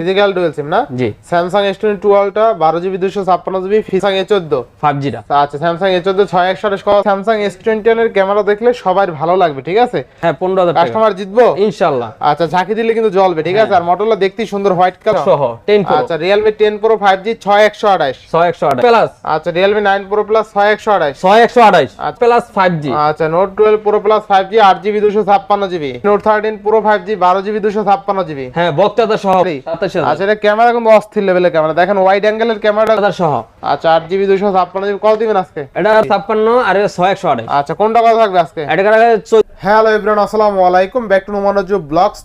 Physical dual সিম না জি। Samsung S twenty two বারো জিবি দুশো ছাপ্পান্ন জিবি ফিসাং এ চোদ্দ ফাইভ জিটা আচ্ছা স্যামসাং এ চোদ্দ ছয় একশো আঠাশ স্যামসাং এস টোয়েন্টি এর ক্যামেরা দেখলে সবার ভালো লাগবে ঠিক আছে? হ্যাঁ পনেরো হাজার কাস্টমার জিতবো? ইনশাল্লাহ। আচ্ছা ঝাঁকি দিলে কিন্তু জ্বলবে ঠিক আছে? হ্যাঁ। আর মোটরলা দেখতে সুন্দর হোয়াইট কালার সহ টেন আচ্ছা Realme ten Pro five G ছয় একশো আঠাশ। ছয় একশো আঠাশ। প্লাস আচ্ছা রিয়েলমি নাইন প্রো প্লাস ছয় একশো আঠাশ। ছয় একশো আঠাশ। প্লাস ফাইভ জি আচ্ছা Note twelve Pro plus five G আট জিবি দুশো ছাপ্পান্ন GB. Note thirteen Pro five G বারো জিবি দুশো ছাপ্পান্ন জিবি। হ্যাঁ বক্তাদা সহ 28000 কথা আর থাকবে আজকে? হ্যালো আলাইকুম।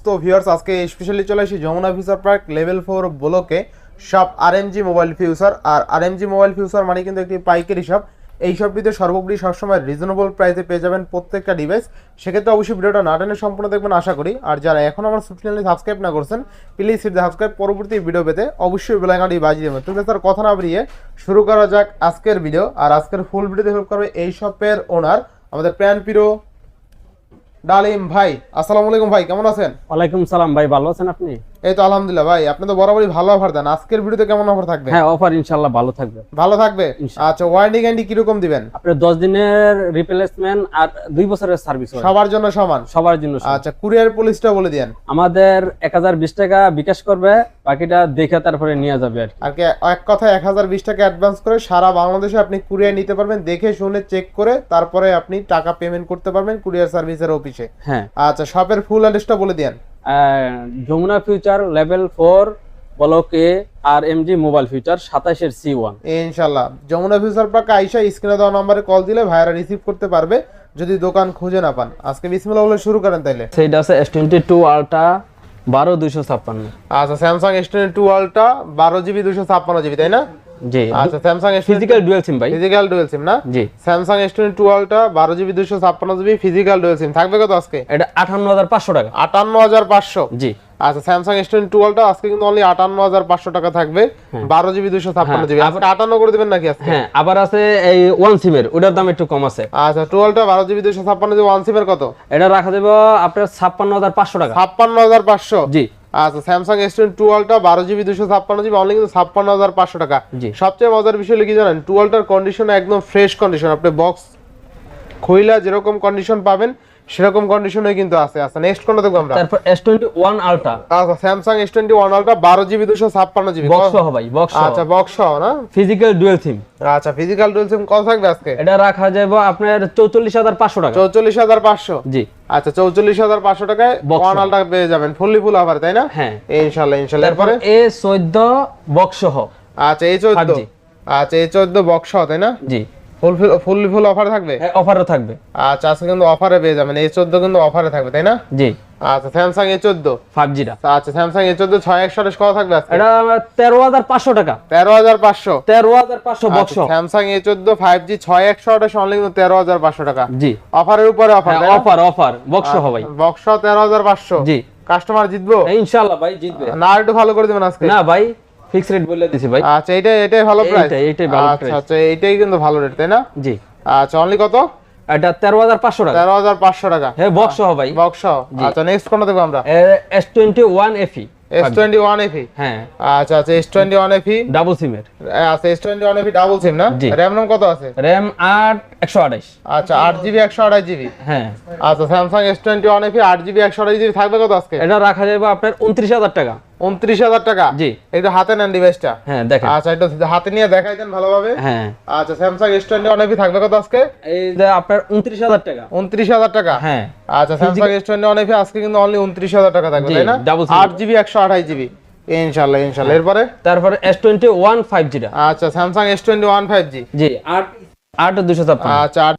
টু আজকে স্পেশালি চলে যমুনা ফিউচার পার্ক লেভেল 4 ব্লকে মোবাইল ফিউচার আর মোবাইল ফিউচার মানে কিন্তু একটি পাইকারি সব এই শপটিতে সর্বোপরি সবসময় রিজনেবল প্রাইসে পেয়ে যাবেন প্রত্যেকটা ডিভাইস সেক্ষেত্রে অবশ্যই ভিডিওটা না টেনে সম্পূর্ণ দেখবেন, আশা করি। আর যারা এখন আমার চ্যানেলে সাবস্ক্রাইব না করছেন প্লিজ হিট সাবস্ক্রাইব পরবর্তী ভিডিও পেতে অবশ্যই বেলাইকাটি বাজিয়ে দেবেন। তুমি স্যার কথা না বেরিয়ে শুরু করা যাক আজকের ভিডিও আর আজকের ফুল ভিডিওতে হেল্প করবে এই শপের ওনার আমাদের প্যান পিরো ডালিম ভাই। আসসালামু আলাইকুম ভাই, কেমন আছেন? ওয়ালাইকুম সালাম ভাই, ভালো আছেন আপনি? এই তো আলহামদুলিল্লাহ ভাই আপনি তো বরাবরই ভালো অফার দেন। আজকের ভিডিওতে কেমন অফার থাকবে? হ্যাঁ অফার ইনশাল্লাহ ভালো থাকবে। ভালো থাকবে? আচ্ছা ওয়ারেন্টি গ্যারান্টি কীরকম দিবেন? আপনার দশ দিনের রিপ্লেসমেন্ট আর দুই বছরের সার্ভিস সবার জন্য সমান? সবার জন্য। আচ্ছা কুরিয়ার পুলিশটা বলে দিয়েন। আমাদের এক হাজার বিশ টাকা বিকাশ করবে বাকিটা দেখে তারপরে নিয়ে যাবে আর কি। আর কি এক কথা এক হাজার বিশ টাকা অ্যাডভান্স করে সারা বাংলাদেশে আপনি কুরিয়ার নিতে পারবেন দেখে শুনে চেক করে তারপরে আপনি টাকা পেমেন্ট করতে পারবেন কুরিয়ার সার্ভিসের অফিসে হ্যাঁ। আচ্ছা শপের ফুল অ্যাড্রেসটা বলে আহ, Jamuna future level four block এ আর এমজি মোবাইল ফিউচার সাতাশের সি ওয়ান ইনশাল্লাহ যমুনা ফিউচার পার্কে আইসা স্ক্রিনে দেওয়া নম্বরে কল দিলে ভাইয়ারা রিসিভ করতে পারবে যদি দোকান খুঁজে না পান। আজকে বিসমিল্লাহ বলে শুরু করেন তাইলে। সেইটা আছে এস টোয়েন্টি টু আলট্রা বারো দুইশো ছাপ্পান্ন। আচ্ছা Samsung S twenty two Ultra বারো জিবি দুশো ছাপ্পান্ন জিবি তাই না? জি। আচ্ছা স্যামসাং ফিজিক্যাল ডুয়েল সিম ভাই। ফিজিক্যাল ডুয়েল সিম না? জি। Samsung S twenty two GB দুশো ছাপ্পান্ন জিবি ফিজিক্যাল ডুয়েল সিম থাকবে কত আজকে? এটা আটান্ন হাজার পাঁচশো টাকা। জি। আচ্ছা স্যামসাং আজকে কিন্তু অনলি থাকবে। বারো জিবি দুশো ছাপ্পান্ন জিবি আজকে আটান্ন করে দিবেন নাকি আজকে? হ্যাঁ আবার আছে এই ওয়ান সিমের ওটার দাম একটু কম আছে। আচ্ছা টুয়েলভটা বারো জিবি ওয়ান সিমের কত? এটা রাখা আপনার ছাপ্পান্ন হাজার পাঁচশো টাকা। ছাপ্পান্ন হাজার পাঁচশো। জি। আচ্ছা স্যামসাং এস টোয়েন্টি টুয়েলভটা বারো জিবি দুশো ছাপ্পান্ন জিবি অনলি কিন্তু ছাপ্পান্ন হাজার পাঁচশো টাকা। জি। সবচেয়ে মজার বিষয় লিখে কি জানেন? টুয়েলভটার কন্ডিশন একদম ফ্রেশ কন্ডিশন আপনি বক্স খইলা যেরকম কন্ডিশন পাবেন সেরকম কন্ডিশনে কিন্তু আছে। আচ্ছা নেক্সট কোনটা দেখব আমরা? তারপর এস টোয়েন্টি ওয়ান আলট্রা আচ্ছা টোয়েন্টি ওয়ান আলট্রা বারো জিবি দুশো ছাপ্পান্ন জিবি। বক্স সহ ভাই বক্স আচ্ছা বক্স সহ না? ফিজিক্যাল ডুয়েল সিম আচ্ছা ফিজিক্যাল ডুয়েল সিম কত থাকবে আজকে? এটা রাখা যাবে আপনার চৌচল্লিশ হাজার পাঁচশো টাকা। চৌচল্লিশ হাজার পাঁচশো? জি। আচ্ছা চৌচল্লিশ হাজার পাঁচশো টাকায় Box ওয়ান। আলট্রা পেয়ে যাবেন। ফুললি ফুল অফার তাই না? হ্যাঁ। ইনশাল্লাহ ইনশাল্লাহ। তারপরে এরপরে? এ চোদ্দ বক্স সহ। আচ্ছা এই চোদ্দ। আচ্ছা এই চোদ্দ বক্স সহ তাই না? জি। ফুল ফুল অফার থাকবে? অফারও থাকবে। আচ্ছা আজকে কিন্তু অফারে পেয়ে যাবেন। এই চোদ্দ কিন্তু অফারে থাকবে তাই না? জি। আচ্ছা স্যামসাং এ চোদ্দ। ফাইভ জিটা আচ্ছা স্যামসাং এ চোদ্দ ছয় একশো আঠাশ কত থাকবে এটা তেরো হাজার পাঁচশো টাকা। তেরো হাজার পাঁচশো। তেরো হাজার পাঁচশো বক্স স্যামসাং এ চোদ্দ ফাইভ জি ছয় একশো আঠাশ অনলি কিন্তু তেরো হাজার পাঁচশো টাকা। জি। অফারের উপরে অফার হ্যাঁ অফার অফার বক্স সহ ভাই। বক্স তেরো হাজার পাঁচশো। জি। কাস্টমার জিতবো? ইনশাল্লাহ ভাই জিতবে। না একটু ভালো করে দেবেন আজকে। না ভাই ফিক্স রেট বলে দিছি ভাই। আচ্ছা এইটাই এটাই ভালো প্রাইস এইটাই- এইটাই ভালো আচ্ছা আচ্ছা এইটাই কিন্তু ভালো রেট তাই না? জি। আচ্ছা অনলি কত? এটা তেরো হাজার পাঁচশো টাকা। তেরো হাজার পাঁচশো টাকা। হ্যাঁ বক্স সহ ভাই। বক্স আচ্ছা নেক্সট কোনটা দেখব আমরা? S twenty one FE S twenty one FE হ্যাঁ। আচ্ছা আচ্ছা S twenty one FE double সিমের আচ্ছা S twenty one FE double SIM না। র্যাম নাম কত আছে? একশো আঠাশ। আচ্ছা আট জিবি একশো আঠাশ জিবি? হ্যাঁ। আচ্ছা আট জিবি একশো আঠাশ জিবি থাকবে কত আজকে? এটা রাখা যাবে আপনার উনত্রিশ হাজার টাকা। উনত্রিশ হাজার টাকা? জি। একটু হাতে নেন ডিভাইসটা হ্যাঁ দেখেন। আচ্ছা হাতে নিয়ে দেখাই দেন ভালোভাবে। হ্যাঁ। আচ্ছা স্যামসাং এস টোয়েন্টি থাকবে কত আজকে? এই যে আপনার উনত্রিশ হাজার টাকা। উনত্রিশ হাজার টাকা? হ্যাঁ। আচ্ছা স্যামসাং এস টোয়েন্টি ওয়ান আজকে কিন্তু অনলি উনত্রিশ হাজার টাকা থাকবে তাই না? আট জিবি একশো আঠাশ জিবি ইনশাল্লাহ ইনশাল্লাহ এরপরে? তারপরে S twenty one five G আচ্ছা Samsung S twenty one five G জি আট আট দুশো আচ্ছা আট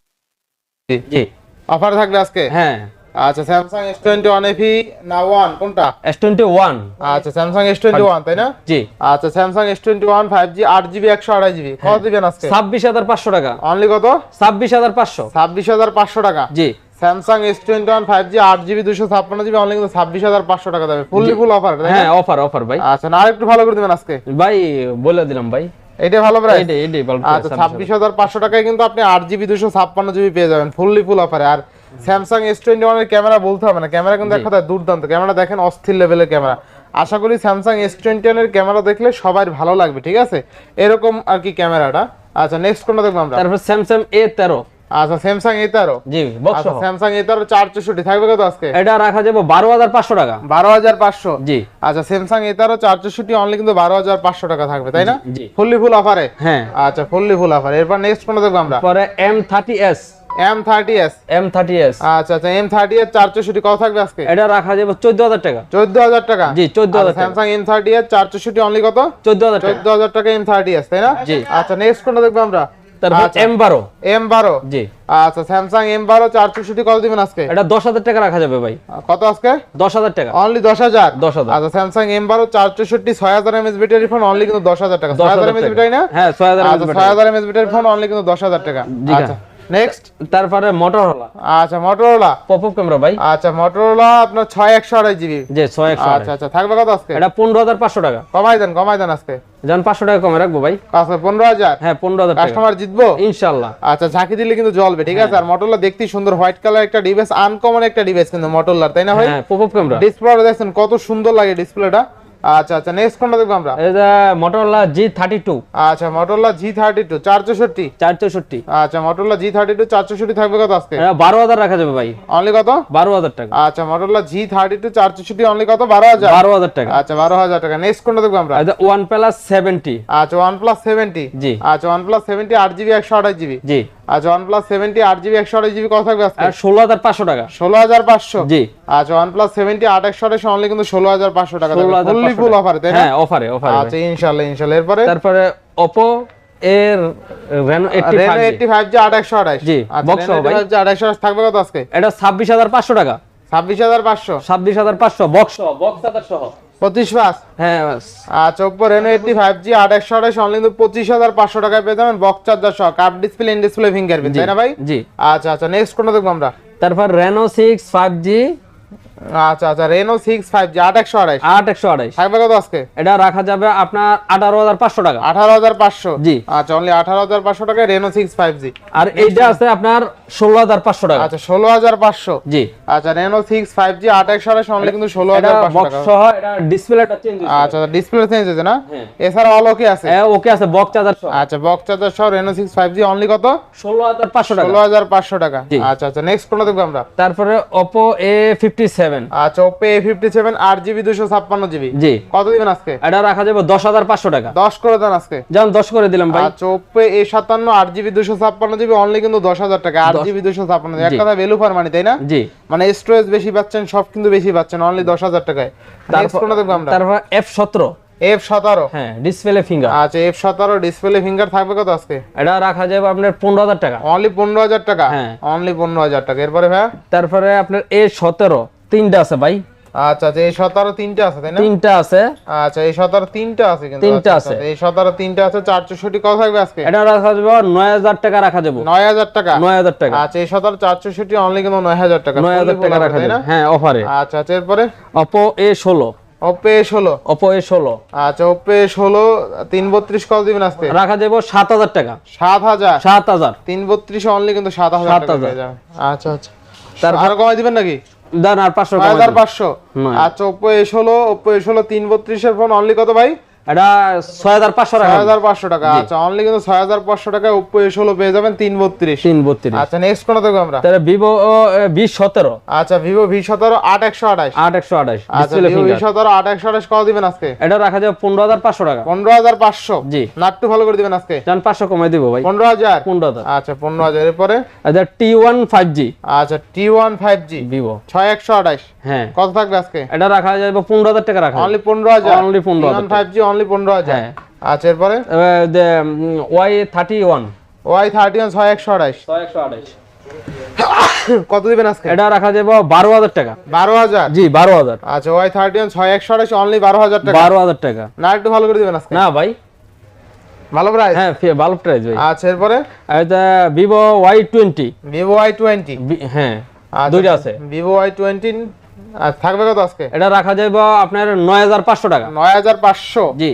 জি। অফার থাকবে আজকে? হ্যাঁ। আচ্ছা Samsung S twenty one FE না ওয়ান কোনটা? এস টোয়েন্টি ওয়ান আচ্ছা স্যামসাং এস টোয়েন্টি ওয়ান তাই না? জি। আচ্ছা Samsung S twenty one five G আট জিবি একশো আঠাশ জিবি কত দিবেন আজকে? ছাব্বিশ হাজার পাঁচশো টাকা। অনলি কত? ছাব্বিশ হাজার পাঁচশো। ছাব্বিশ হাজার পাঁচশো টাকা। জি। Samsung S twenty one five G আট জিবি দুশো ছাপ্পান্ন জিবি ছাব্বিশ হাজার পাঁচশো টাকা দেবে। ফুললি ফুল অফার হ্যাঁ অফার অফার ভাই। আচ্ছা না আরেকটু ভালো করে দিবেন আজকে। ভাই বলে দিলাম ভাই। এটাই ভালো প্রাইস এইটাই এইটাই ভালো আচ্ছা ছাব্বিশ হাজার। পাঁচশো টাকায় কিন্তু আপনি আট জিবি দুশো ছাপ্পান্ন জিবি পেয়ে যাবেন ফুললি ফুল অফারে আর স্যামসাং এস টোয়েন্টি ওয়ানের ক্যামেরা বলতে হবে না ক্যামেরা কিন্তু এক কথায় দুর্দান্ত ক্যামেরা দেখেন অস্থির লেভেলের ক্যামেরা। আশা করি স্যামসাং এস টোয়েন্টি এর ক্যামেরা দেখলে সবার ভালো লাগবে ঠিক আছে? এরকম আর কি ক্যামেরাটা। আচ্ছা নেক্সট কোনটা দেখব আমরা? তারপর স্যামসাং এ তেরো। আচ্ছা স্যামসাং এ তেরো। জি আচ্ছা স্যামসাং এ তেরো চার চৌষট্টি থাকবে কত আজকে? এটা রাখা যাবে বারো হাজার পাঁচশো টাকা। বারো হাজার পাঁচশো? জি। আচ্ছা স্যামসাং এ তেরো চার চৌষট্টি অনলি কিন্তু বারো হাজার পাঁচশো টাকা থাকবে তাই না। ফুললি ফুল অফারে হ্যাঁ। আচ্ছা ফুললি ফুল অফার এরপর নেক্সট কোনটা দেখব আমরা? পরে M thirty S M thirty S M thirty S আচ্ছা আচ্ছা এম থার্টি এস চার চৌষট্টি কত থাকবে আজকে? এটা রাখা যাবে চোদ্দ হাজার টাকা। চোদ্দ হাজার টাকা? জি, 14,000 টাকা। স্যামসাং এম থার্টি এস চার চৌষট্টি অনলি কত? চোদ্দ হাজার টাকা। চোদ্দ হাজার টাকা এম থার্টি এস তাই না? জি। আচ্ছা নেক্সট কোনটা দেখব আমরা? তারপর আচ্ছা, এম বারো এম বারো জি। আচ্ছা স্যামসাং এম বারো চার চৌষট্টি কত দিবেন আজকে? এটা দশ হাজার টাকা রাখা যাবে ভাই। কত আজকে? দশ হাজার টাকা। অনলি দশ হাজার? 10,000 আচ্ছা স্যামসাং এম বারো চারচোষট্টি ছয় হাজার এমএস ব্যাটারি ফোন অনলি কিন্তু দশ হাজার টাকা। ছয় হাজার হাজার এমএস। ব্যাটারি না? হ্যাঁ ছয় হাজার ছয় হাজার এমএস ব্যাটারি ফোন অনলি কিন্তু দশ হাজার টাকা। আচ্ছা। নেক্সট তারপরে মোটরোলা আচ্ছা মোটরোলা পপ ক্যামেরা ভাই। আচ্ছা মোটরোলা আপনার জিবি। আচ্ছা আচ্ছা থাকবে কত আজকে? এটা পনেরো হাজার পাঁচশো টাকা। কমাই দেন কমাই দেন আজকে। যান পাঁচশো টাকা কমে রাখব ভাই। আচ্ছা পনেরো হাজার? হ্যাঁ টাকা। কাস্টমার জিতবো? আচ্ছা ঝাঁকি দিলে কিন্তু জ্বলবে ঠিক আছে? আর মোটরলা দেখতে সুন্দর হোয়াইট কালার একটা ডিভাইস আনকমন একটা ডিভাইস কিন্তু মোটরলার তাই না ভাই? হ্যাঁ ক্যামেরা ডিসপ্লে দেখছেন কত সুন্দর লাগে ডিসপ্লেটা আচ্ছা আচ্ছা নেক্সট কোনটা দেখব আমরা? এটা মোটরোলা জি থার্টি টু আচ্ছা মোটরলা জি থার্টি টু চার চৌষট্টি চার চৌষট্টি আচ্ছা মোটরলা জি থার্টি টু চার চৌষট্টি থাকবে কত আজকে? বারো হাজার রাখা যাবে ভাই। অনলি কত? বারো হাজার টাকা। আচ্ছা মোটরলা জি থার্টি টু চার চৌষট্টি অনলি কত? বারো হাজার। বারো হাজার টাকা। আচ্ছা বারো হাজার টাকা। নেক্সট কোনটা দেখব আমরা? এটা ওয়ান প্লাস সেভেন্টি আচ্ছা ওয়ান প্লাস সেভেন্টি জি। আচ্ছা ওয়ান প্লাস সেভেন্টি আট জিবি একশো আঠাশ জিবি জি। আচ্ছা ওয়ান প্লাস সেভেন্টি আট জিবি একশো আঠাশ জিবি কত থাকবে আজকে আর ষোলো হাজার পাঁচশো টাকা। ষোলো হাজার পাঁচশো? জি। আচ্ছা ওয়ান প্লাস সেভেন্টি আট একশো আঠাশ অনলি কিন্তু ষোলো হাজার পাঁচশো টাকা ষোলো হাজার ফুললি ফুল অফারে তাই না? হ্যাঁ অফারে অফারে আচ্ছা ইনশাল্লাহ ইনশাল্লাহ। এরপরে? তারপরে ওপো এর Reno eighty Reno five G ভাই। জি আট থাকবে কত আজকে? এটা ছাব্বিশ হাজার পাঁচশো টাকা। ছাব্বিশ হাজার পাঁচশো। ছাব্বিশ হাজার পাঁচশো বক্স বক্স হাজার সহ। পঁচিশ পাঁচ হ্যাঁ আচ্ছা Oppo Reno eighty five G আট একশো আঠাশ অনলি পঁচিশ হাজার পাঁচশো টাকায় পেয়ে যাবেন বক্স চার্জার সহ। কাপ ডিসপ্লে ইন ডিসপ্লে তাই না ভাই? জি। আচ্ছা আচ্ছা নেক্সট কোনটা দেখব আমরা? তারপর রেনো সিক্স ফাইভ জি আচ্ছা আচ্ছা রেনো সিক্স ফাইভ জি আট একশো আঠাশ আট একশো থাকবে কত আজকে? এটা রাখা যাবে আপনার আঠারো হাজার পাঁচশো টাকা। আঠারো হাজার পাঁচশো? জি। আচ্ছা অনলি আঠারো হাজার পাঁচশো টাকায় রেনো সিক্স ফাইভ জি। আর এইটা আছে আপনার ষোলো হাজার পাঁচশো টাকা। আচ্ছা ষোলো হাজার পাঁচশো? জি। আচ্ছা রেনো সিক্স ফাইভ জি আট একশো আঠাশ অনলি কিন্তু ষোলো এটা হাজার পাঁচশো বক্স টাকা। সহ এটা ডিসপ্লেটা চেঞ্জ আচ্ছা ডিসপ্লে চেঞ্জ হয়েছে না? হ্যাঁ। এছাড়া অল ওকে আছে? ওকে আছে বক্স চার্জার সহ। আচ্ছা বক্স চার্জার সহ Reno six five G only কত? ষোলো হাজার পাঁচশো টাকা। ষোলো হাজার পাঁচশো টাকা। আচ্ছা আচ্ছা নেক্সট কোনটা দেখব আমরা? তারপরে ওপো এ ফিফটি সেভেন আচ্ছা ওপে এ ফিফটি সেভেন আট জিবি দুশো ছাপ্পান্ন জিবি জি। কত দিবেন আজকে? এটা রাখা যাবে দশ হাজার পাঁচশো টাকা। দশ করে দেন আজকে। যেমন দশ করে দিলাম ভাই। আচ্ছা ওপে এ সাতান্ন আট জিবি দুশো ছাপ্পান্ন জিবি অনলি কিন্তু দশ হাজার টাকা। আট জিবি দুশো ছাপ্পান্ন এক কথা ভ্যালু ফর মানি তাই না? জি। মানে স্টোরেজ বেশি পাচ্ছেন সব কিন্তু বেশি পাচ্ছেন অনলি দশ হাজার টাকায়। তারপর এফ সতেরো। এফ সতেরো। হ্যাঁ ডিসপ্লে ফিঙ্গার আচ্ছা এফ সতেরো ডিসপ্লে ফিঙ্গার থাকবে কত আজকে? এটা রাখা যাবে আপনার পনেরো হাজার টাকা। অনলি পনেরো হাজার টাকা? হ্যাঁ। অনলি পনেরো হাজার টাকা। এরপরে ভাই? তারপরে আপনার এ সতেরো। তিনটা আছে ভাই। আচ্ছা আচ্ছা এই সতেরো তিনটা আছে তাই না? তিনটা আছে। আচ্ছা এই সতেরো তিনটা আছে কিন্তু তিনটা আচ্ছা, আছে। আচ্ছা, এই সতেরো তিনটা আছে চার চৌষট্টি কত থাকবে আজকে? এটা রাখা যাবে নয় হাজার টাকা রাখা যাবে। নয় হাজার টাকা? নয় হাজার টাকা। আচ্ছা এই সতেরো চার চৌষট্টি অনলি কিন্তু নয় হাজার টাকা। নয় হাজার Fully টাকা রাখা যাবে। হ্যাঁ অফারে আচ্ছা আচ্ছা এরপরে? অপো এ ষোলো। অপো এ ষোলো। আচ্ছা ওপে ষোলো তিন বত্রিশ কত দিবেন আজকে? রাখা যাবে সাত হাজার টাকা। সাত হাজার? সাত হাজার। তিন বত্রিশ অনলি কিন্তু সাত হাজার সাত টাকা হাজার। আচ্ছা আচ্ছা। আরও কমাই দিবেন নাকি? দেন আর পাঁচশো হাজার পাঁচশো। আচ্ছা ওপো এস ষোলো ওপো এস হলো তিন বত্রিশের ফোন অনলি কত ভাই? এটা ছয় হাজার পাঁচশো টাকা। হাজার পাঁচশো টাকা। আচ্ছা অনলি কিন্তু ছয় হাজার পাঁচশো টাকায় ওপো এ ষোলো পেয়ে যাবেন তিন বত্রিশ। তিন বত্রিশ। আচ্ছা নেক্সট কোন দেখব আমরা? তাহলে ভিভো বিশ সতেরো। আচ্ছা ভিভো ভি সতেরো আট একশো আঠাশ। আট একশো আঠাশ আচ্ছা ভিভো ভি সতেরো আট একশো আঠাশ কত দিবেন আজকে? এটা রাখা যাবে পনেরো হাজার পাঁচশো টাকা। পনেরো হাজার পাঁচশো? জি। নাট্টু ভালো করে দিবেন আজকে? পাঁচশো কমাই দিব ভাই। পনেরো হাজার? পনেরো হাজার। আচ্ছা পনেরো হাজার। এরপরে? আচ্ছা টি ওয়ান ফাইভ জি আচ্ছা T one five G Vivo ছয় একশো আঠাশ। হ্যাঁ। কত থাকবে আজকে? এটা রাখা যাবে পনেরো হাজার টাকা রাখা অনলি পনেরো হাজার। Only 15,000 ফাইভ জি অনলি পনেরো হাজার। আচ্ছা এরপরে? Y thirty one Y thirty one ছয় একশো আঠাশ। ছয় একশো আঠাশ। কত দিবেন আজকে? এটা রাখা যাবে বারো হাজার টাকা। বারো হাজার? জি বারো হাজার। আচ্ছা ওয়াই থার্টি ওয়ান ছয় একশো আঠাশ অনলি বারো হাজার টাকা। বারো হাজার টাকা। না একটু ভালো করে দিবেন আজকে। না ভাই। ভালো প্রাইস হ্যাঁ বাল্ব প্রাইস ভাই। আচ্ছা এরপরে? এটা Vivo Y twenty Vivo Y twenty হ্যাঁ দুইটা আছে। ভিভো ওয়াই টোয়েন্টি থাকবে কত আজকে? এটা রাখা যাবে আপনার নয় হাজার পাঁচশো টাকা। নয় হাজার পাঁচশো? জি।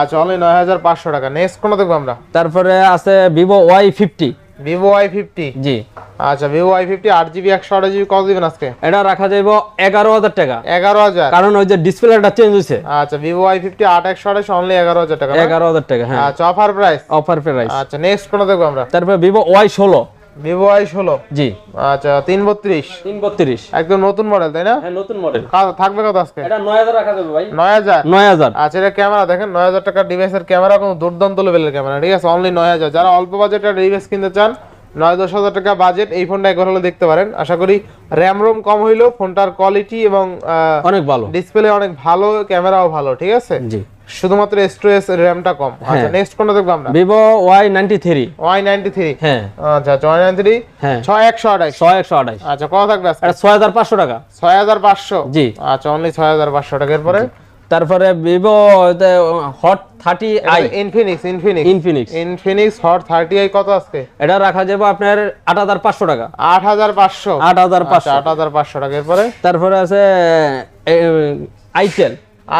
আচ্ছা অনলি নয় হাজার পাঁচশো টাকা। নেক্সট কোনো দেখব আমরা? তারপরে আছে Vivo Y fifty Vivo Y fifty জি। আচ্ছা ভিভো ওয়াই ফিফটি আট জিবি একশো আঠাশ জিবি কত দিবেন আজকে? এটা রাখা যাইব এগারো হাজার টাকা। এগারো হাজার? কারণ ওই যে ডিসপ্লেটা চেঞ্জ হয়েছে আচ্ছা ভিভো ওয়াই ফিফটি আট একশো আঠাশ অনলি এগারো হাজার টাকা না? এগারো হাজার টাকা হ্যাঁ। আচ্ছা অফার প্রাইস অফার প্রাইস আচ্ছা নেক্সট কোনটা দেখব আমরা? তারপরে ভিভো ওয়াই ষোলো। ভিভো ওয়াই ষোলো? জি। আচ্ছা তিন বত্রিশ তিন বত্রিশ একদম নতুন মডেল তাই না? হ্যাঁ নতুন মডেল থাকবে কত আজকে? এটা নয় হাজার রাখা যাবে ভাই। নয় হাজার? নয় হাজার। আচ্ছা এটা ক্যামেরা দেখেন নয় হাজার টাকার ডিভাইসের ক্যামেরা কোনো দুর্দান্ত লেভেলের ক্যামেরা ঠিক আছে? অনলি নয় হাজার। যারা অল্প বাজেটের ডিভাইস কিনতে চান নয় দশ হাজার টাকা বাজেট এই ফোনটা একবার হলে দেখতে পারেন। আশা করি র্যাম রোম কম হইলেও ফোনটার কোয়ালিটি এবং অনেক ভালো। ডিসপ্লে অনেক ভালো ক্যামেরাও ভালো ঠিক আছে? জি। শুধুমাত্র স্টোরেজ র্যামটা কম। আচ্ছা নেক্সট কোনটা দেখব আমরা? ওয়াই নাইনটি থ্রি হ্যাঁ। আচ্ছা নাইনটি থ্রি হ্যাঁ। ছয় একশো আঠাশ। ছয় একশো আঠাইশ আচ্ছা কত থাকবে এটা ছয় হাজার পাঁচশো টাকা। ছয় হাজার পাঁচশো? জি। আচ্ছা অনলি ছয় হাজার পাঁচশো টাকার পরে তারপরে Vivo Hot thirty i Infinix Infinix Infinix Infinix Hot thirty i কত আজকে? এটা রাখা যাবে আপনার আট হাজার পাঁচশো টাকা। আট হাজার পাঁচশো। আট হাজার আচ্ছা পাঁচশো আট হাজার পাঁচশো টাকার পরে তারপরে আছে আইটেল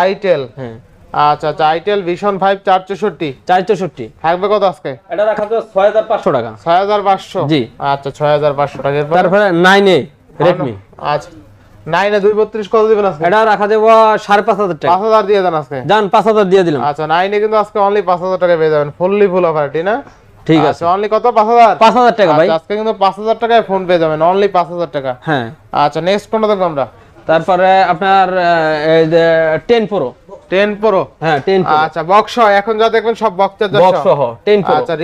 আইটেল হ্যাঁ। আচ্ছা আচ্ছা আইটেল ভিশন ফাইভ চার চৌষট্টি চার চৌষট্টি থাকবে কত আজকে? এটা রাখা যাবে ছয় হাজার পাঁচশো টাকা। ছয় হাজার পাঁচশো? জি। আচ্ছা ছয় হাজার পাঁচশো টাকার তারপরে নাইন এ রেডমি আচ্ছা। নাইনে দুই বত্রিশ কত দিবেন আজকে? এটা রাখা যাবে সাড়ে পাঁচ হাজার টাকা। পাঁচ হাজার দিয়ে দেন আজকে। যান পাঁচ হাজার দিয়ে দিলাম। আচ্ছা নাইনে কিন্তু আজকে অনলি পাঁচ হাজার টাকা পেয়ে যাবেন। ফুললি ফুল অফার ঠিক না? ঠিক আছে। আচ্ছা অনলি কত? পাঁচ হাজার? পাঁচ হাজার টাকা ভাই। আচ্ছা, আজকে কিন্তু পাঁচ হাজার টাকায় ফোন পেয়ে যাবেন। অনলি পাঁচ হাজার টাকা। হ্যাঁ। আচ্ছা নেক্সট কোনটা দেখব আমরা? তারপরে আপনার আহ, এই যে টেন প্রো টেন প্রো? হ্যাঁ টেন প্রো। আচ্ছা বক্স এখন যা দেখবেন সব বক্স চার্জার বক্স সহ। Ten Pro. আচ্ছা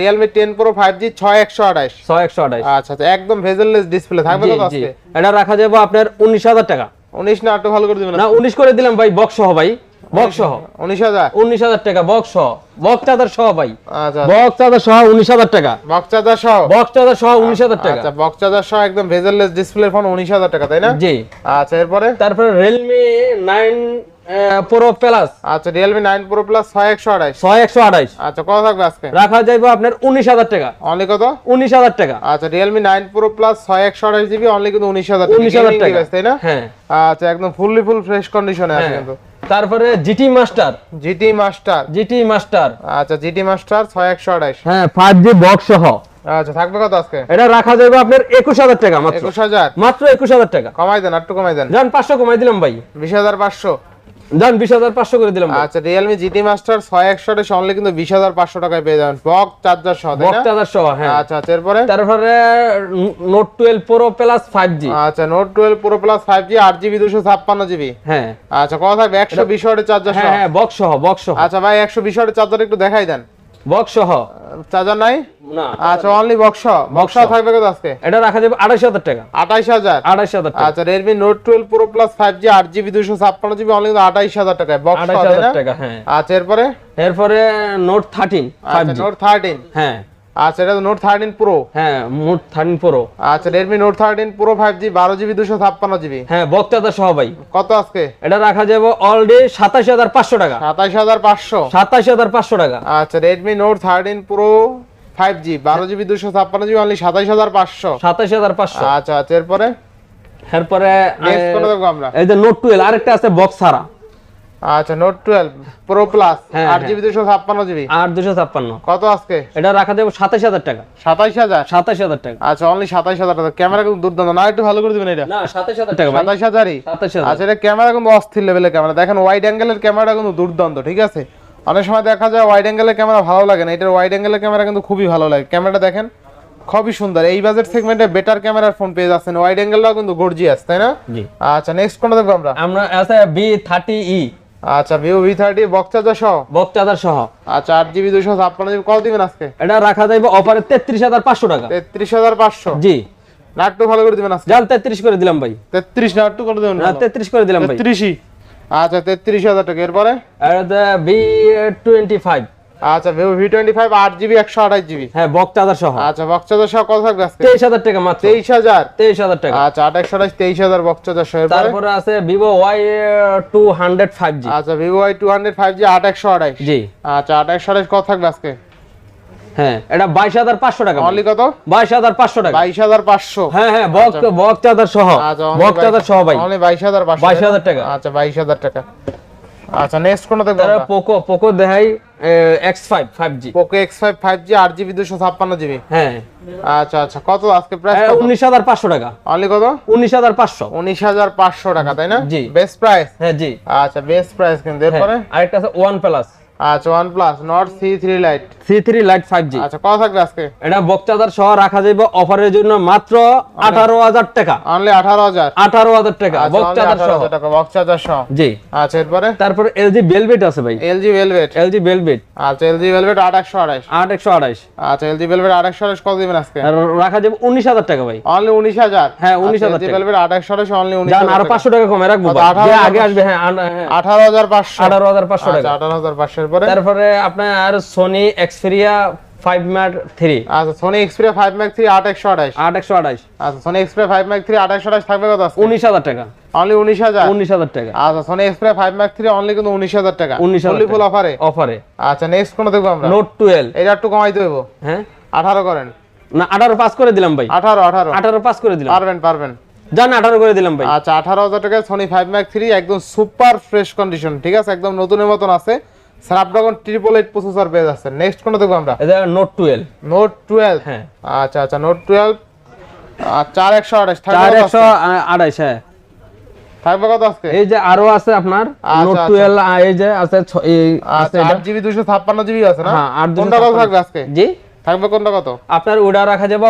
ছয় একশো আঠাশ। ছয় একশো আঠাইশ আচ্ছা আচ্ছা একদম ভেজেললেস ডিসপ্লে থাকবে জি আজকে? এটা রাখা যাবে আপনার উনিশ হাজার টাকা। উনিশ না একটু ভালো করে দিবেন। না উনিশ করে দিলাম ভাই বক্স সহ ভাই। বক্স সহ। উনিশ হাজার? উনিশ হাজার টাকা বক্স সহ। বক্স চার্জার সহ ভাই। আচ্ছা বক্স চার্জার সহ উনিশ হাজার টাকা। বক্স চার্জার সহ? বক্স চার্জার সহ উনিশ হাজার টাকা। আচ্ছা বক্স চার্জার সহ একদম ভেজেললেস ডিসপ্লে ফোন উনিশ হাজার টাকা তাই না? জি। আচ্ছা এরপরে? তারপরে রিয়েলমি নাইন প্রো প্লাস আচ্ছা Realme 9 Pro Plus 6128 6128 আচ্ছা কত থাকবে আজকে? রাখা যাইবো আপনার 19000 টাকা। অনলি কত? 19000 টাকা। আচ্ছা Realme 9 Pro Plus 6128 অনলি 19000 টাকা। 19000 টাকা। তাই না? হ্যাঁ। আচ্ছা একদম ফুললি ফুল ফ্রেশ কন্ডিশনে আছে হ্যাঁ। কিন্তু। তারপরে GT Master GT Master GT Master আচ্ছা জিটি মাস্টার 6128 হ্যাঁ 5G বক্স সহ। আচ্ছা থাকবে কত আজকে? এটা রাখা যাবে আপনার 21000 টাকা মাত্র। 21000 মাত্র 21000 টাকা। কমাই দেন একটু কমাই দেন। জান 500 কমাই দিলাম ভাই। 20500 জান 20500 করে দিলাম আচ্ছা Realme GT Master 6100 এর সঙ্গে কিন্তু 20500 টাকায় পেয়ে যাবেন। বক বক চার্জার সহ হ্যাঁ। আচ্ছা, আচ্ছা এরপরে? তারপরে Note 12 Pro Plus 5G আচ্ছা Note 12 Pro Plus 5G 8GB 256GB হ্যাঁ। আচ্ছা কথা থাকবে 120 চার্জার হ্যাঁ বক্স সহ হ্যাঁ, বক্স সহ। আচ্ছা ভাই 120 ওয়াটের চার্জার একটু দেখাই দেন। বক্স সহ চার্জার নাই? না আচ্ছা অনলি বক্স বক্স থাকবে কত আজকে? এটা রাখা যাবে আড়াইশ হাজার টাকা। আঠাইশ হাজার? আড়াইশ হাজার টাকা। আচ্ছা প্লাস ফাইভ জি আট জিবি দুশো ছাপ্পান্ন জিবি অনলি কিন্তু আঠাইশ হাজার টাকায় বক্স আড়াইশ হাজার টাকা হ্যাঁ। আচ্ছা এরপরে? এরপরে নোট থার্টিন ফাইভ আচ্ছা জি নোট থার্টিন হ্যাঁ। আচ্ছা এটা নোট থার্টিন প্রো হ্যাঁ নোট থার্টিন প্রো আচ্ছা Redmi Note thirteen Pro five G বারো জিবি দুশো ছাপ্পান্ন জিবি হ্যাঁ চার্জার সহ ভাই। কত আজকে? এটা রাখা যাবে অলরেডি সাতাশ হাজার পাঁচশো টাকা। সাতাইশ হাজার পাঁচশো। সাতাশ হাজার পাঁচশো টাকা। আচ্ছা Redmi Note thirteen Pro five G বারো জিবি দুশো ছাপ্পান্ন জিবি অনলি সাতাইশ হাজার পাঁচশো। সাতাশ হাজার পাঁচশো। আচ্ছা আচ্ছা এরপরে? এরপরে এই যে নোট টুয়েলভ আরেকটা আছে বক্স ছাড়া। আচ্ছা নোট টুয়েলভ প্রো প্লাস হ্যাঁ, আট হ্যাঁ। জিবি দুশো ছাপ্পান্ন জিবি? আর দুশো ছাপ্পান্ন। কত আজকে? এটা রাখা সাতাশ হাজার টাকা। সাতাইশ হাজার? সাতাশ হাজার টাকা। আচ্ছা অনলি সাতাইশ হাজার টাকা। ক্যামেরা কিন্তু দুর্দান্ত। না একটু ভালো করে দিবেন এটা। না সাতাশ হাজার টাকা ভাই। সাতাইশ হাজারই? সাতাশ হাজার। আচ্ছা এটা ক্যামেরা কিন্তু অস্থির লেভেলের ক্যামেরা। দেখেন ওয়াইড অ্যাঙ্গেলের ক্যামেরাটা কিন্তু দুর্দান্ত ঠিক আছে? অনেক সময় দেখা যায় ওয়াইড অ্যাঙ্গেলের ক্যামেরা ভালো লাগে না। এটার ওয়াইড অ্যাঙ্গেলের ক্যামেরা কিন্তু খুবই ভালো লাগে। ক্যামেরাটা দেখেন খুবই সুন্দর। এই বাজেট সেগমেন্টে বেটার ক্যামেরার ফোন পেয়ে যাচ্ছেন। ওয়াইড অ্যাঙ্গেলটাও কিন্তু গর্জিয়াস তাই না? জি। আচ্ছা নেক্সট কোনটা দেখব আমরা? আমরা আছে বি থার্টি ই আচ্ছা Vivo V thirty box charger সহ? বক্স চার্জার সহ। আচ্ছা আট জিবি দুশো ছাপ্পান্ন জিবি কত দিবেন আজকে? এটা রাখা যাবে অফারে তেত্রিশ হাজার পাঁচশো টাকা। তেত্রিশ হাজার পাঁচশো? জি। না একটু ভালো করে দিবেন আজকে। যান তেত্রিশ করে দিলাম ভাই। তেত্রিশ না একটু করে দেবেন না তেত্রিশ করে দিলাম ভাই। তেত্রিশই। আচ্ছা তেত্রিশ হাজার টাকা। এরপরে? বি টোয়েন্টি ফাইভ আচ্ছা ভিভো ভি টোয়েন্টি ফাইভ আট জিবি একশো আঠাশ জিবি হ্যাঁ চার্জার সহ। আচ্ছা চার্জার সহ কত থাকবে আজকে? তেইশ হাজার টাকা মাত্র। তেইশ হাজার? তেইশ হাজার টাকা। আচ্ছা আট একশো আঠাশ তেইশ হাজার চার্জার সহ। তারপরে আছে Vivo Y two hundred five G আচ্ছা Vivo Y two hundred five G আট একশো আঠাশ। জি। আচ্ছা আট একশো আঠাশ কত থাকবে আজকে? হ্যাঁ এটা বাইশ হাজার পাঁচশো টাকা। অনলি কত? বাইশ হাজার পাঁচশো টাকা। বাইশ হাজার পাঁচশো। হ্যাঁ হ্যাঁ বক্স বক্স চার্জার সহ। আচ্ছা বক্স চার্জার সহ ভাই। অনলি বাইশ হাজার পাঁচশো। 22,000 টাকা। আচ্ছা বাইশ হাজার টাকা। আচ্ছা নেক্সট কোনটা দেখব আমরা? পোকো পোকো দেখাই X five five G Poco X five five G আট জিবি দুশো ছাপ্পান্ন জিবি হ্যাঁ। আচ্ছা আচ্ছা কত আজকে প্রাইস উনিশ হাজার পাঁচশো টাকা। অনলি কত? উনিশ হাজার পাঁচশো। উনিশ হাজার পাঁচশো টাকা তাই না? জি। বেস্ট প্রাইস হ্যাঁ জি। আচ্ছা বেস্ট প্রাইস কিন্তু এরপরে? হ্যাঁ, আরেকটা আছে প্লাস আচ্ছা OnePlus Nord C3 Lite C3 Lite 5G আচ্ছা কত থাকবে আজকে? এটা সহ রাখা যাবে অফারের জন্য মাত্র 18000 টাকা। অনলি 18000 18000 টাকা আচ্ছা, সহ। সহ। জি। আচ্ছা এরপরে? LG Velvet আছে ভাই। LG Velvet LG Velvet আচ্ছা LG Velvet 8128 8128 আচ্ছা LG Velvet 8128 কত দিবেন আজকে? রাখা যাবে 19000 টাকা ভাই। অনলি 19000 হ্যাঁ 19000 আচ্ছা, LG Velvet 8128 অনলি 19000 জান টাকা। কমে রাখব আচ্ছা, আগে আসবে হ্যাঁ, হ্যাঁ। টাকা। 18500 টাকা 18500 তারপরে? তারপরে আপনার আর Sony Xperia five mark three আচ্ছা সোনি এক্সপেরিয়া ফাইভ ম্যাক 3 8128 8128 আচ্ছা সোনি এক্সপেরিয়া ফাইভ ম্যাক 3 8128 থাকবে কত আছে 19000 টাকা। অনলি উনিশ হাজার? উনিশ হাজার টাকা। আচ্ছা Sony Xperia five Mark three only কিন্তু 19000 টাকা। উনিশ ফুল অফারে অফারে আচ্ছা নেক্সট কোনো দেখব আমরা? নোট 12 এটা একটু কমাই দেবো হ্যাঁ? 18 করেন। না 18 পাস করে দিলাম ভাই। 18 18 18 পাস করে দিলাম। পারবেন পারবেন। যান আঠারো করে দিলাম ভাই। আচ্ছা 18000 টাকায় সনি ফাইভ ম্যাক থ্রি একদম সুপার ফ্রেশ কন্ডিশন ঠিক আছে? একদম নতুনের মতন আছে। স্ন্যাপড্রাগন ট্রিপল এইট প্রসেসর পেয়ে যাচ্ছে নেক্সট কোন দেখব আমরা? এটা নোট টুয়েলভ নোট টুয়েলভ হ্যাঁ। আচ্ছা আচ্ছা নোট টুয়েলভ চার একশো আঠাশ। চার একশো? আড়াইশ হ্যাঁ। থাকবে কত আজকে? এই যে আরও আছে আপনার আচ্ছা, নোট আচ্ছা। টুয়েলভ এই যে আছে এই আছে আচ্ছা এটা। আট জিবি দুশো ছাপ্পান্ন জিবি আছে না? হ্যাঁ আট দুশো কোনটা কত থাকবে আজকে? জি? থাকবে কোনটা কত? আপনার ওটা রাখা যাবে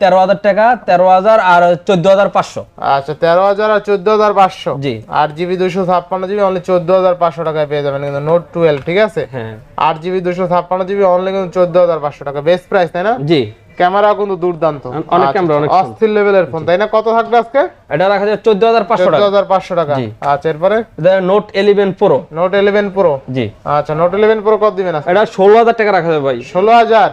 তেরো হাজার টাকা তেরো হাজার আর চোদ্দ হাজার পাঁচশো। আচ্ছা তেরো হাজার আর চোদ্দ হাজার পাঁচশো। জি। আট জিবি দুশো ছাপ্পান্ন জিবি অনলি চোদ্দ হাজার পাঁচশো টাকায় পেয়ে যাবেন কিন্তু নোট টুয়েলভ ঠিক আছে? হ্যাঁ। আট জিবি দুশো ছাপ্পান্ন জিবি অনলি কিন্তু চোদ্দ হাজার পাঁচশো টাকা। বেস্ট প্রাইস তাই না? জি। ক্যামেরা কিন্তু দুর্দান্ত। অনেক আচ্ছা, camera, অনেক অস্থির লেভেলের ফোন তাই না? কত থাকবে আজকে? এটা রাখা যাবে চোদ্দ হাজার পাঁচশো টাকা। হাজার পাঁচশো টাকা। আচ্ছা এরপরে? Note eleven Pro Note eleven Pro জি। আচ্ছা নোট ইলেভেন প্রো কত দিবেন আজকে? এটা ষোলো হাজার টাকা রাখা যাবে ভাই। ষোলো হাজার?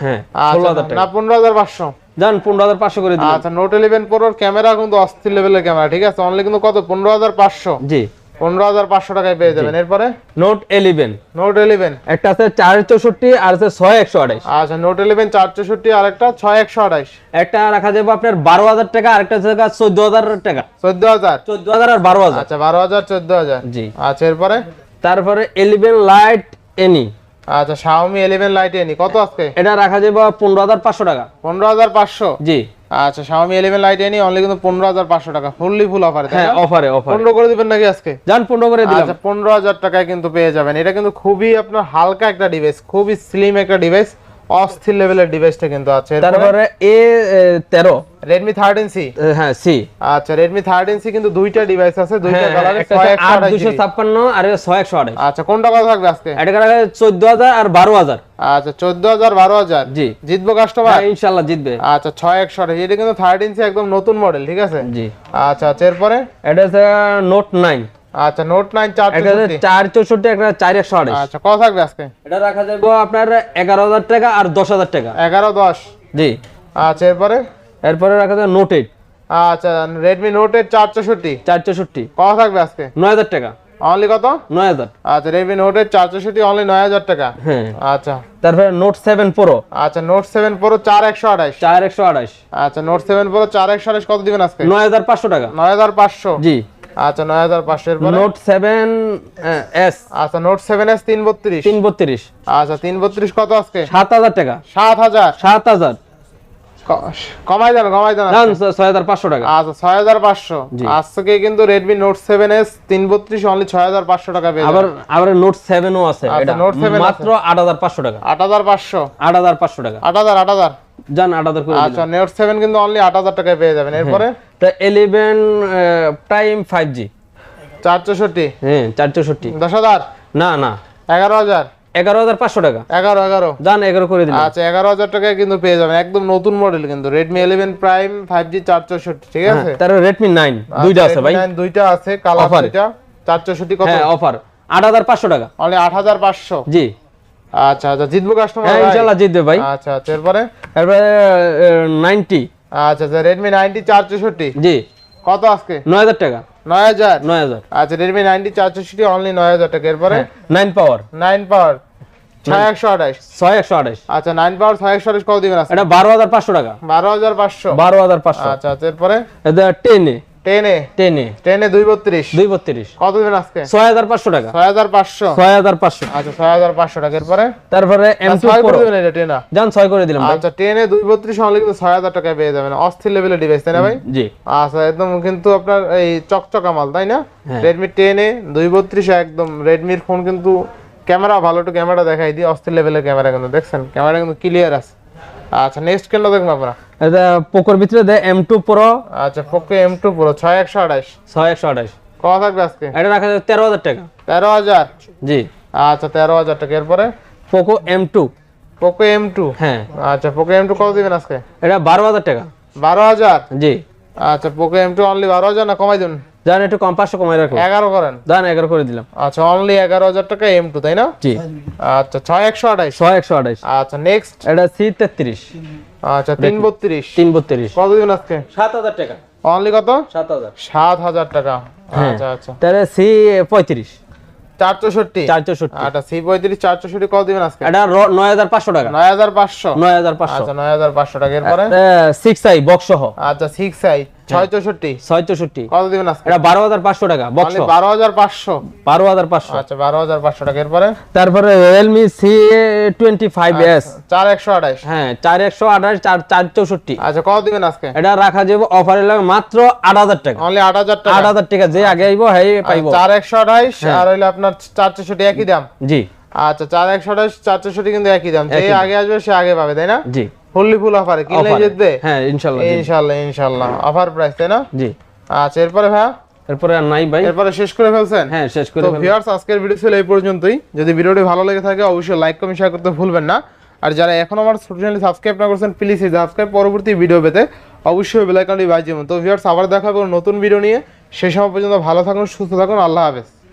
হ্যাঁ ষোলো আচ্ছা হাজার টাকা। পনেরো হাজার পাঁচশো। যান পনেরো হাজার পাঁচশো করে দিন আচ্ছা নোট ইলেভেন প্রোর ক্যামেরা কিন্তু অস্থির লেভেলের ক্যামেরা ঠিক আছে? অনলি কিন্তু কত? পনেরো হাজার পাঁচশো। জি। পনেরো হাজার পাঁচশো টাকায় পেয়ে যাবেন। এরপরে? নোট ইলেভেন নোট ইলেভেন একটা আছে চার চৌষট্টি আর আছে ছয় একশো আঠাইশ আচ্ছা নোট ইলেভেন চার চৌষট্টি আর একটা ছয় একশো আঠাইশ একটা রাখা যাবে আপনার বারো হাজার টাকা আরেকটা জায়গা চোদ্দ হাজার টাকা। চোদ্দ হাজার? চোদ্দ হাজার আর বারো হাজার। আচ্ছা বারো হাজার চোদ্দ হাজার। জি। আচ্ছা এরপরে? তারপরে ইলেভেন লাইট এনি আচ্ছা Xiaomi 11 Lite এনি কত আজকে? এটা রাখা যাবে পনেরো হাজার পাঁচশো টাকা। পনেরো হাজার পাঁচশো? জি। আচ্ছা Xiaomi 11 Lite এনি অনলি কিন্তু পনেরো হাজার পাঁচশো টাকা। ফুললি ফুল অফারে হ্যাঁ অফারে অফারে পনেরো করে দিবেন নাকি আজকে? জান 15 করে দিলাম। আচ্ছা পনেরো হাজার টাকায় কিন্তু পেয়ে যাবেন। এটা কিন্তু খুবই আপনার হালকা একটা ডিভাইস খুবই স্লিম একটা ডিভাইস অস্থির লেভেলের ডিভাইসটা কিন্তু আছে। তারপরে এ তেরো। রেডমি থার্টিন সি হ্যাঁ সি আচ্ছা রেডমি থার্টিন সি কিন্তু দুইটা ডিভাইস আছে দুইটা কালারে আট আঠাশ দুশো। ছাপ্পান্ন আর ছয় একশো আঠাইশ আচ্ছা কোনটা কত থাকবে আজকে? এটা যাবে চোদ্দ হাজার আর বারো হাজার। আচ্ছা চোদ্দ হাজার বারো হাজার। জি। জিতবো কাস্টমার হ্যাঁ, ইনশাল্লাহ জিতবে। আচ্ছা ছয় একশো আঠাশ এটা কিন্তু থার্টিন সি একদম নতুন মডেল ঠিক আছে? জি। আচ্ছা আচ্ছা এরপরে? এটা নোট নাইন আচ্ছা নোট নাইন চার একটা হচ্ছে চার চৌষট্টি একটা চার একশো আঠাইশ আচ্ছা কত থাকবে আজকে? এটা রাখা যাবে আপনার এগারো হাজার টাকা আর দশ হাজার টাকা। এগারো দশ। জি। আচ্ছা এরপরে? এরপরে রাখা যাবে নোট এইট। আচ্ছা রেডমি নোট এইট চার চৌষট্টি। চার চৌষট্টি। কত থাকবে আজকে? নয় হাজার টাকা। অনলি কত? নয় হাজার। আচ্ছা রেডমি নোট এইট চার চৌষট্টি অনলি নয় হাজার টাকা। হ্যাঁ। আচ্ছা। তারপরে নোট সেভেন প্রো আচ্ছা নোট সেভেন প্রো চার একশো আঠাশ চার একশো আঠাইশ আচ্ছা নোট সেভেন প্রো চার একশো আঠাশ কত দিবেন আজকে? নয় হাজার পাঁচশো টাকা। নয় হাজার পাঁচশো। জি। আচ্ছা নয় হাজার পাঁচশো এরপরে নোট সেভেন এস। আচ্ছা নোট সেভেন এস তিন বত্রিশ তিন বত্রিশ আচ্ছা তিন বত্রিশ কত আজকে? সাত হাজার টাকা। সাত হাজার। সাত হাজার। ক- কমাই দেন কমাই দেন হাজার পাঁচশো টাকা। আচ্ছা ছয় হাজার পাঁচশো। আজকে কিন্তু সেভেন এস তিন বত্রিশ অনলি ছয় হাজার পাঁচশো টাকা পেয়ে আবার আবার নোট সেভেনও আছে আচ্ছা, এটা। Note 7 মাত্র আট হাজার পাঁচশো টাকা। আট হাজার পাঁচশো। আট হাজার পাঁচশো টাকা। আট হাজার আট হাজার। যান আট হাজার করে আচ্ছা নোট সেভেন কিন্তু অনলি আট হাজার টাকায় পেয়ে যাবেন। এরপরে? তা ইলেভেন টাইম ফাইভ জি চার চৌষট্টি। হ্যাঁ চার চৌষট্টি। দশ হাজার? না না। এগারো হাজার? এগারো হাজার পাঁচশো টাকা। এগারো এগারো। যান এগারো করে দিলাম। আচ্ছা এগারো হাজার টাকায় কিন্তু পেয়ে যাবেন। একদম নতুন মডেল কিন্তু। Redmi eleven Prime five G চার চৌষট্টি ঠিক আছে? তার রেডমি নাইন আচ্ছা, দুইটা আছে ভাই। 9 দুইটা আছে কালার। দুইটা। চার চৌষট্টি কত? হ্যাঁ অফার আট হাজার পাঁচশো টাকা। অনলি আট হাজার পাঁচশো? জি। আচ্ছা আচ্ছা জিতবো কাস্টমার হ্যাঁ ইনশাল্লাহ জিতবে ভাই। আচ্ছা আচ্ছা এরপরে? তারপরে নাইনটি আচ্ছা আচ্ছা রেডমি নাইনটি চার চৌষট্টি জি। কত আজকে? নয় হাজার টাকা। নয় হাজার? নয় হাজার। আচ্ছা রেডমি নাইনটি চার চৌষট্টি অনলি নয় হাজার টাকা। এরপরে? নাইন পাওয়ার নাইন পাওয়ার ছয় একশো আঠাশ। ছয় একশো আঠাশ। আচ্ছা নাইন পাওয়ার ছয় একশো আঠাশ কত দিবেন এটা বারো হাজার পাঁচশো টাকা। বারো হাজার পাঁচশো। বারো হাজার পাঁচশো। আচ্ছা আচ্ছা এরপরে? টেনে টেনে? টেনে। টেনে দুই বত্রিশ দুই বত্রিশ কত দিবেন আজকে? ছয় হাজার পাঁচশো টাকা। ছয় হাজার পাঁচশো। ছয় হাজার পাঁচশো। আচ্ছা ছয় হাজার পাঁচশো টাকা। এরপরে? তারপরে এম ছয় করে দিবেন এটা টেনা? যান ছয় করে দিলাম আচ্ছা টেনে দুই বত্রিশ হলে কিন্তু ছয় হাজার টাকায় পেয়ে যাবেন। অস্থির লেভেলের ডিভাইস তাই না ভাই? জি। আচ্ছা একদম কিন্তু আপনার এই চকচকা মাল তাই না? হ্যাঁ। রেডমি টেনে দুই বত্রিশ একদম। রেডমির ফোন কিন্তু ক্যামেরা ভালো একটু ক্যামেরা দেখাই দিই। অস্থির লেভেলের ক্যামেরা কিন্তু। দেখছেন ক্যামেরা কিন্তু ক্লিয়ার আছে। আচ্ছা নেক্সট কেনটা দেখবেন আপনারা এটা পোকোর ভিতরে দেয় এম টু প্রো আচ্ছা পোকো এম টু পুরো ছয় একশো আঠাশ। ছয় একশো আঠাশ। কত থাকবে আজকে? এটা রাখা যাবে তেরো হাজার টাকা। তেরো হাজার? জি। আচ্ছা তেরো হাজার টাকা। এরপরে? Poco M two Poco M two হ্যাঁ। আচ্ছা পোকো এম টু কত দিবেন আজকে? এটা বারো হাজার টাকা। বারো হাজার? জি। আচ্ছা পোকো এম টু অনলি বারো হাজার না কমাই দিন যান একটু কম পাঁচশো কমাই রাখো। এগারো করেন। যান এগারো করে দিলাম। আচ্ছা অনলি এগারো হাজার টাকা এম টু তাই না? জি। আচ্ছা ছয় একশো আঠাইশ ছয় একশো আঠাশ। আচ্ছা নেক্সট এটা সি তেত্রিশ আচ্ছা তিন বত্রিশ তিন বত্রিশ কত দিবেন আজকে? সাত হাজার টাকা। অনলি কত? সাত হাজার। সাত হাজার টাকা। হ্যাঁ। আচ্ছা আচ্ছা। তাহলে সি পঁয়ত্রিশ চার চৌষট্টি চার চৌষট্টি আচ্ছা সি পঁয়ত্রিশ চার চৌষট্টি কত দিবেন আজকে? এটা নয় হাজার পাঁচশো টাকা। নয় হাজার পাঁচশো। নয় হাজার পাঁচশো। আচ্ছা নয় হাজার পাঁচশো টাকা। এরপরে? সিক্স আই বক্স সহ। আচ্ছা সিক্স আই চৌষট্টি কত দিবেন আজকে? এটা বারো হাজার পাঁচশো টাকা বক্স অনলি বারো হাজার পাঁচশো। বারো হাজার পাঁচশো। আচ্ছা বারো হাজার পাঁচশো টাকা। এরপরে? তারপরে একশো হ্যাঁ আচ্ছা কত দিবেন আজকে? এটা রাখা যাবে অফারে লাগে মাত্র আট হাজার টাকা। অনলি আট হাজার আট টাকা হাজার টাকা যে আগে আইব হ্যাঁ পাইব। চার একশো আঠাইশ আর হইলে আপনার চার চৌষট্টি একই দাম? জি। আচ্ছা চার একশো আঠাইশ চার চৌষট্টি কিন্তু একই দাম। যে আগে আসবে সে আগে পাবে তাই না? জি। ফুললি ফুল অফারে কিনলে Offer এ। জিতবে হ্যাঁ ইনশাল্লাহ জি। ইনশাল্লাহ ইনশাল্লাহ। অফার প্রাইস তাই না? জি। আচ্ছা এরপরে ভাইয়া এরপরে আর নাই ভাই। এরপরে শেষ করে ফেলছেন? হ্যাঁ শেষ করে তো ভিউয়ার্স আজকের ভিডিও ছিল এই পর্যন্তই। যদি ভিডিওটি ভালো লেগে থাকে অবশ্যই লাইক কমেন্ট শেয়ার করতে ভুলবেন না। আর যারা এখন আমার ছোট চ্যানেল সাবস্ক্রাইব না করছেন প্লিজ সাবস্ক্রাইব পরবর্তী ভিডিও পেতে অবশ্যই বেল আইকনটি বাজিয়ে তো ভিউয়ার্স আবার দেখা হবে নতুন ভিডিও নিয়ে। সেই সময় পর্যন্ত ভালো থাকুন সুস্থ থাকুন আল্লাহ হাফেজ।